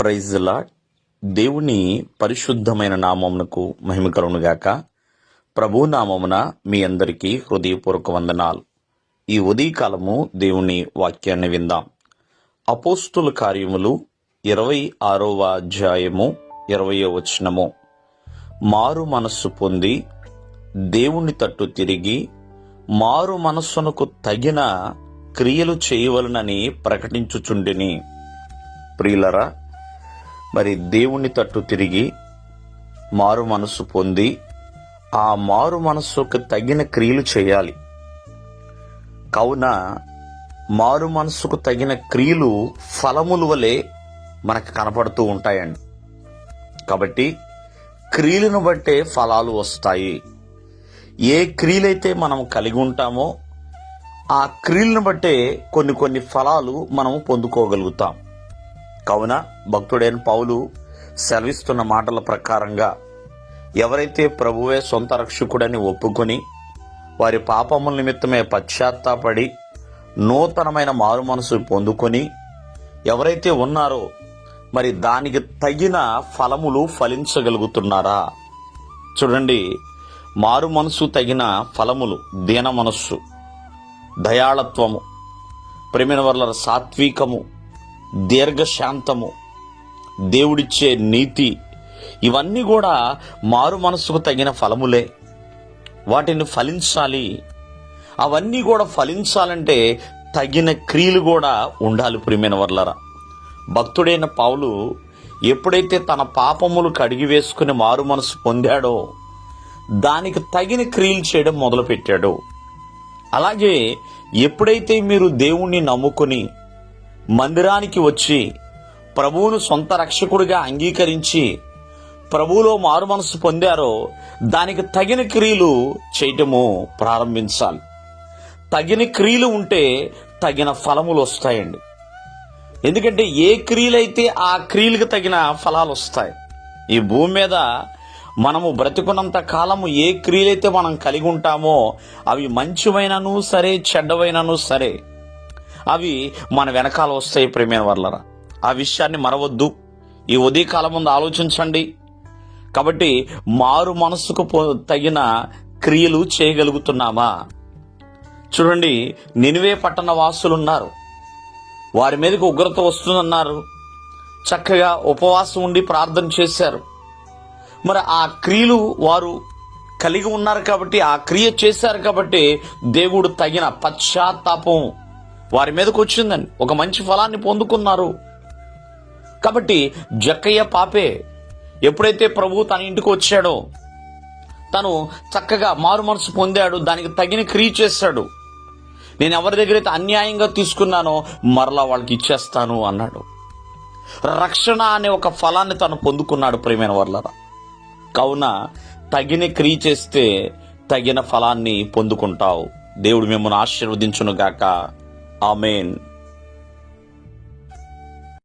ప్రైజ్లా దేవుని పరిశుద్ధమైన నామమునకు మహిమ కలుగునుగాక ప్రభు నామమున మీ అందరికీ హృదయపూర్వక వందనాలు. ఈ ఉదయకాలము దేవుని వాక్యాన్ని విందాం. అపోస్తుల కార్యములు ఇరవై ఆరవ అధ్యాయము ఇరవయో వచనము. మారు మనస్సు పొంది దేవుని తట్టు తిరిగి మారు మనస్సునకు తగిన క్రియలు చేయవలనని ప్రకటించుచుండిని. ప్రియులరా మరి దేవుని తట్టు తిరిగి మారు మనస్సు పొంది ఆ మారు మనస్సుకు తగిన క్రియలు చేయాలి. కావున మారు మనస్సుకు తగిన క్రియలు ఫలములు వలె మనకు కనపడుతూ ఉంటాయండి. కాబట్టి క్రియలను బట్టే ఫలాలు వస్తాయి. ఏ క్రియలైతే మనం కలిగి ఉంటామో ఆ క్రియలను బట్టే కొన్ని కొన్ని ఫలాలు మనము పొందుకోగలుగుతాం. కావున భక్తుడైన పౌలు సెలవిస్తున్న మాటల ప్రకారంగా ఎవరైతే ప్రభువే సొంత రక్షకుడని ఒప్పుకొని వారి పాపముల నిమిత్తమే పశ్చాత్తాపడి నూతనమైన మారు మనసు పొందుకొని ఎవరైతే ఉన్నారో మరి దానికి తగిన ఫలములు ఫలించగలుగుతున్నారా? చూడండి మారు మనసు తగిన ఫలములు దీన మనస్సు దయాళత్వము ప్రేమిన వర్ల సాత్వికము దీర్ఘశాంతము దేవుడిచ్చే నీతి ఇవన్నీ కూడా మారు మనసుకు తగిన ఫలములే. వాటిని ఫలించాలి. అవన్నీ కూడా ఫలించాలంటే తగిన క్రియలు కూడా ఉండాలి ప్రియమైన వర్లరా. భక్తుడైన పావులు ఎప్పుడైతే తన పాపములు కడిగి వేసుకుని మారు మనసు పొందాడో దానికి తగిన క్రియలు చేయడం మొదలుపెట్టాడు. అలాగే ఎప్పుడైతే మీరు దేవుణ్ణి నమ్ముకుని మందిరానికి వచ్చి ప్రభువును సొంత రక్షకుడిగా అంగీకరించి ప్రభువులో మారు మనసు పొందారో దానికి తగిన క్రియలు చేయటము ప్రారంభించాలి. తగిన క్రియలు ఉంటే తగిన ఫలములు వస్తాయండి. ఎందుకంటే ఏ క్రియలైతే ఆ క్రియలకు తగిన ఫలాలు వస్తాయి ఈ భూమి మీద మనము బ్రతికున్నంత కాలము ఏ క్రియలైతే మనం కలిగి ఉంటామో అవి మంచివైనను సరే చెడ్డవైనను సరే అవి మన వెనకాల వస్తాయి ప్రేమైన వర్లరా. ఆ విషయాన్ని మరవద్దు. ఈ ఉదయకాలం ముందు ఆలోచించండి. కాబట్టి మారు మనసుకు తగిన క్రియలు చేయగలుగుతున్నామా? చూడండి నినివే పట్టణ వాసులు ఉన్నారు వారి మీదకి ఉగ్రత వస్తుందన్నారు. చక్కగా ఉపవాసం ఉండి ప్రార్థన చేశారు. మరి ఆ క్రియలు వారు కలిగి ఉన్నారు కాబట్టి ఆ క్రియ చేశారు కాబట్టి దేవుడు తగిన పశ్చాత్తాపం వారి మీదకి వచ్చిందండి ఒక మంచి ఫలాన్ని పొందుకున్నారు. కాబట్టి జక్కయ్య పాపే ఎప్పుడైతే ప్రభు తన ఇంటికి వచ్చాడో తను చక్కగా మారు మనసు పొందాడు దానికి తగిన క్రియ చేశాడు. నేను ఎవరి దగ్గర అయితే అన్యాయంగా తీసుకున్నానో మరలా వాళ్ళకి ఇచ్చేస్తాను అన్నాడు. రక్షణ అనే ఒక ఫలాన్ని తను పొందుకున్నాడు ప్రేమైన వర్లరా. కావున తగిన క్రియ చేస్తే తగిన ఫలాన్ని పొందుకుంటావు. దేవుడు మిమ్మల్ని ఆశీర్వదించును Amen.